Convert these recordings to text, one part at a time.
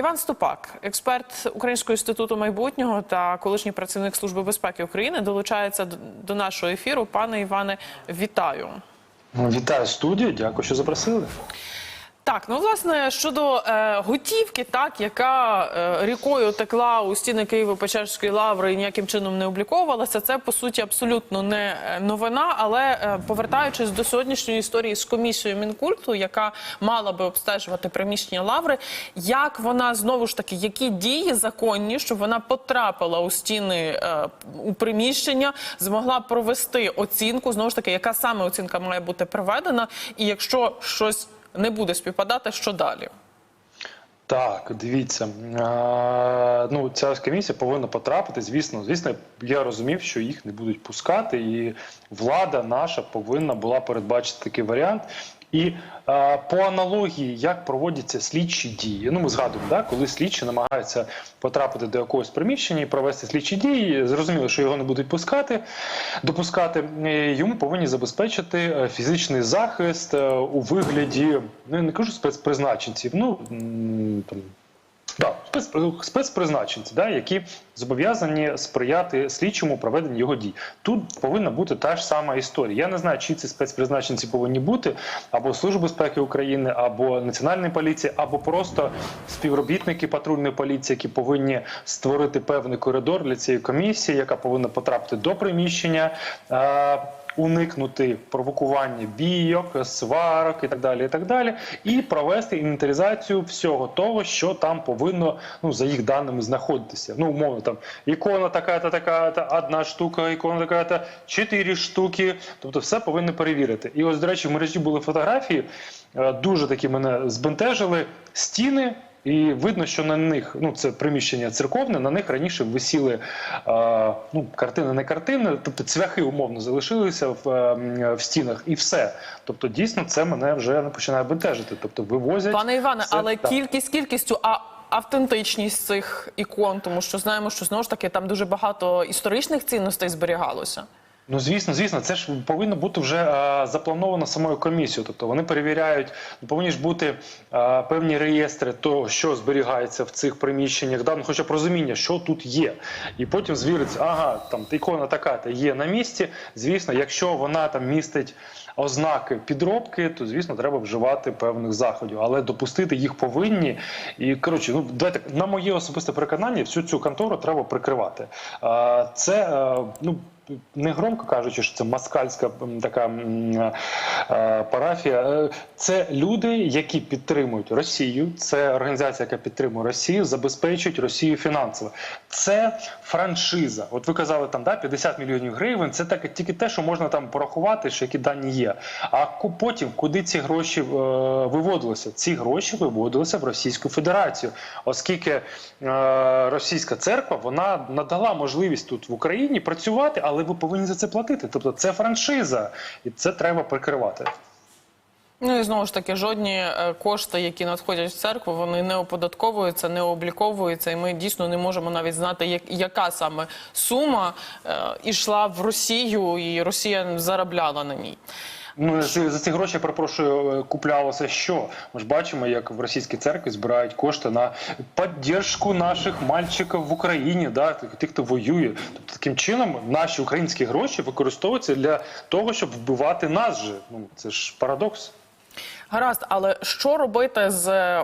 Іван Ступак, експерт Українського інституту майбутнього та колишній працівник Служби безпеки України, долучається до нашого ефіру. Пане Іване, вітаю. Вітаю студію, дякую, що запросили. Так, ну власне щодо е, готівки, так яка е, рікою текла у стіни Києво-Печерської лаври і ніяким чином не обліковувалася, це по суті абсолютно не е, новина. Але е, повертаючись до сьогоднішньої історії з комісією мінкульту, яка мала би обстежувати приміщення лаври, як вона знову ж таки, які дії законні, щоб вона потрапила у стіни е, у приміщення, змогла провести оцінку, знову ж таки, яка саме оцінка має бути проведена, і якщо щось не буде співпадати, що далі? Так, дивіться. Е, ну, ця комісія повинна потрапити. Звісно, звісно, я розумів, що їх не будуть пускати, і влада наша повинна була передбачити такий варіант. І е, по аналогії, як проводяться слідчі дії. Ну, ми згадуємо, да, коли слідчі намагаються потрапити до якогось приміщення і провести слідчі дії, зрозуміло, що його не будуть пускати, допускати. Йому повинні забезпечити е, фізичний захист е, у вигляді, ну я не кажу спецпризначенців, ну там. Спецпризначенці, да, які зобов'язані сприяти слідчому проведенню його дій. Тут повинна бути та ж сама історія. Я не знаю, чи ці спецпризначенці повинні бути або Служба безпеки України, або Національної поліції, або просто співробітники патрульної поліції, які повинні створити певний коридор для цієї комісії, яка повинна потрапити до приміщення. Уникнути провокування бійок, сварок і так далі, і так далі, і провести інвентаризацію всього того, що там повинно ну за їх даними знаходитися. Ну, умовно, там ікона така-то, така-то, одна штука, ікона така-то, чотири штуки. Тобто, все повинні перевірити. І ось, до речі, в мережі були фотографії, е, дуже такі мене збентежили стіни. І видно, що на них ну це приміщення церковне. На них раніше висіли е, ну картини, не картини, тобто цвяхи умовно залишилися в, е, в стінах, і все. Тобто, дійсно, це мене вже починає бентежити. Тобто, вивозять Пане Іване, все- але так. кількість кількістю, а автентичність цих ікон, тому що знаємо, що знову ж таки там дуже багато історичних цінностей зберігалося. Ну, звісно, звісно, це ж повинно бути вже е, заплановано самою комісією. Тобто вони перевіряють, ну, повинні ж бути е, певні реєстри того, що зберігається в цих приміщеннях, да, ну, хоча б розуміння, що тут є. І потім звіриться, ага, там ікона така та є на місці. Звісно, якщо вона там містить ознаки підробки, то звісно треба вживати певних заходів, але допустити їх повинні. І коротше, ну давайте на моє особисте переконання, всю цю контору треба прикривати. Е, Це е, ну. Не громко кажучи, що це москальська така е, парафія. Е, Це люди, які підтримують Росію. Це організація, яка підтримує Росію, забезпечують Росію фінансово. Це франшиза. От ви казали там да 50 мільйонів гривень. Це так тільки те, що можна там порахувати, що які дані є. А потім куди ці гроші е, виводилися? Ці гроші виводилися в Російську Федерацію, оскільки е, російська церква вона надала можливість тут в Україні працювати, але ви повинні за це платити. Тобто це франшиза, і це треба прикривати. Ну і знову ж таки, жодні е, кошти, які надходять в церкву, вони не оподатковуються, не обліковуються, і ми дійсно не можемо навіть знати, як, яка саме сума е, ішла в Росію, і Росія заробляла на ній. Ну за ці гроші я перепрошую, е, куплялося що? Ми ж бачимо, як в російській церкві збирають кошти на підтримку наших мальчиків в Україні, да тих, хто воює. Тобто таким чином наші українські гроші використовуються для того, щоб вбивати нас же. Ну це ж парадокс. Гаразд, але що робити з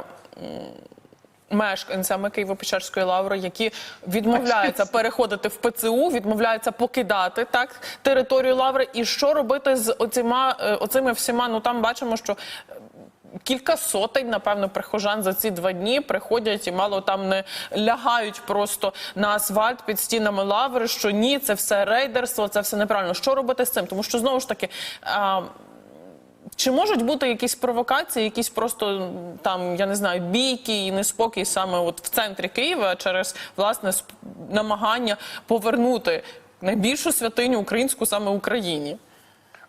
мешканцями Києво-Печерської лаври, які відмовляються переходити в ПЦУ, відмовляються покидати так територію лаври? І що робити з оціма, е, оцими всіма? Ну там бачимо, що. е, Кілька сотень, напевно, прихожан за ці два дні приходять і мало там не лягають просто на асфальт під стінами лаври. Що ні, це все рейдерство, це все неправильно. Що робити з цим? Тому що знову ж таки. А, чи можуть бути якісь провокації, якісь просто там, я не знаю, бійки і неспокій саме от в центрі Києва через власне намагання повернути найбільшу святиню українську саме Україні?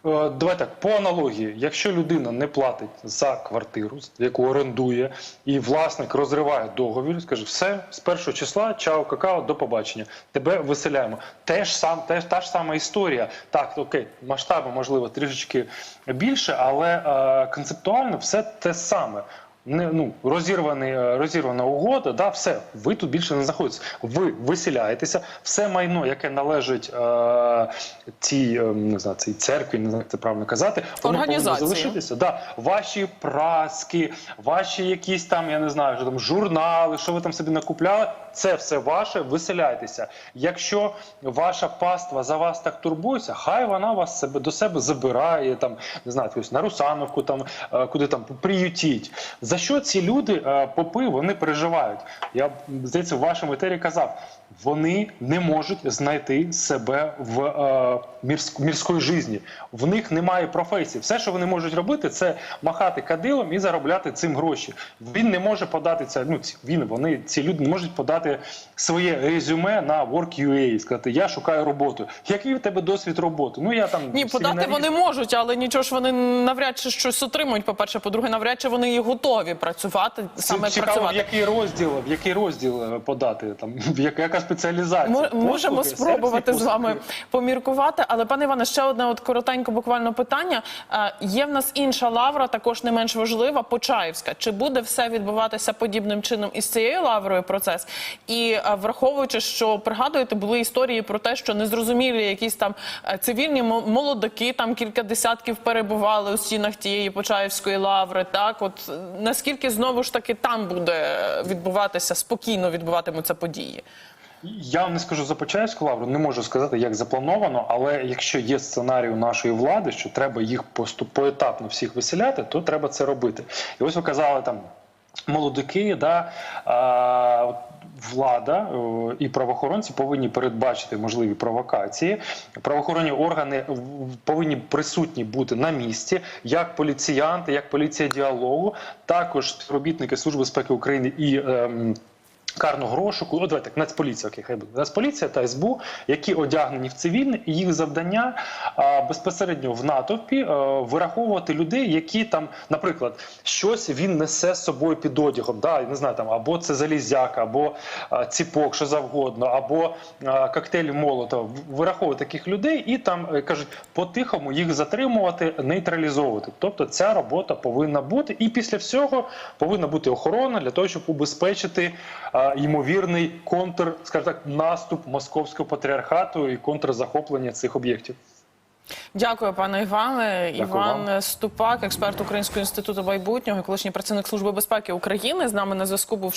Е, Давай так, по аналогії, якщо людина не платить за квартиру, яку орендує, і власник розриває договір, скаже, все з першого числа, чао, какао, до побачення. Тебе виселяємо. Теж сам, теж та ж сама історія. Так, окей, масштаби можливо трішечки більше, але е, концептуально все те саме. Не ну розірваний, е, розірвана угода, да, все, ви тут більше не знаходитеся. Ви виселяєтеся, все майно, яке належить е, цій, е, не знаю, цій церкві, не знаю, як це правильно казати, воно повинно залишитися. Да, ваші праски, ваші якісь там, я не знаю, що там журнали, що ви там собі накупляли, це все ваше, виселяйтеся. Якщо ваша паства за вас так турбується, хай вона вас себе до себе забирає, там не знаю, якусь на Русановку, там е, куди там приютіть. За що ці люди, е, попи, вони переживають? Я здається, в вашому етері казав. Вони не можуть знайти себе в е, мірськ, мірської житті. В них немає професії. Все, що вони можуть робити, це махати кадилом і заробляти цим гроші. Він не може подати це. Ну ці- він вони ці люди не можуть подати своє резюме на Work.ua і сказати, я шукаю роботу. Який в тебе досвід роботи? Ну я там Ні, подати вони можуть, але нічого ж вони навряд чи щось отримують. По перше, по-друге, навряд чи вони і готові працювати саме Цікаво, в який розділ, в який розділ е, подати там, в яка, яка спеціалізація? Мо- Можемо Послуги, спробувати з вами поміркувати. Але пане Іване, ще одне от коротенько буквально питання. Е, Є в нас інша лавра, також не менш важлива, Почаївська. Чи буде все відбуватися подібним чином із цією лаврою процес? І е, враховуючи, що пригадуєте, були історії про те, що незрозумілі якісь там е, цивільні мо- молодики, там кілька десятків перебували у стінах тієї Почаївської лаври. Так, от наскільки знову ж таки там буде відбуватися спокійно відбуватимуться події? Я вам не скажу за Почаївську лавру, не можу сказати, як заплановано, але якщо є сценарій у нашої влади, що треба їх поетапно всіх виселяти, то треба це робити. І ось ви казали там. Молодики, да, а, влада і правоохоронці повинні передбачити можливі провокації. Правоохоронні органи повинні присутні бути на місці, як поліціянти, як поліція діалогу, також співробітники Служби безпеки України і. ем, карного розшуку, о, давайте так, Нацполіція, окей, хай буде Нацполіція та СБУ, які одягнені в цивільне, і їх завдання а, безпосередньо в натовпі а, вираховувати людей, які там, наприклад, щось він несе з собою під одягом. Да, не знаю, там або це залізяка, або а, ціпок, що завгодно, або а, коктейль Молотова. Вираховувати таких людей і там е, кажуть, по-тихому їх затримувати, нейтралізовувати. Тобто ця робота повинна бути, і після всього повинна бути охорона для того, щоб убезпечити а, ймовірний контр, скажімо так, наступ московського патріархату і контрзахоплення цих об'єктів. Дякую, пане Іване. Дякую Іван вам. Ступак, експерт Українського інституту майбутнього, колишній працівник Служби безпеки України. З нами на зв'язку був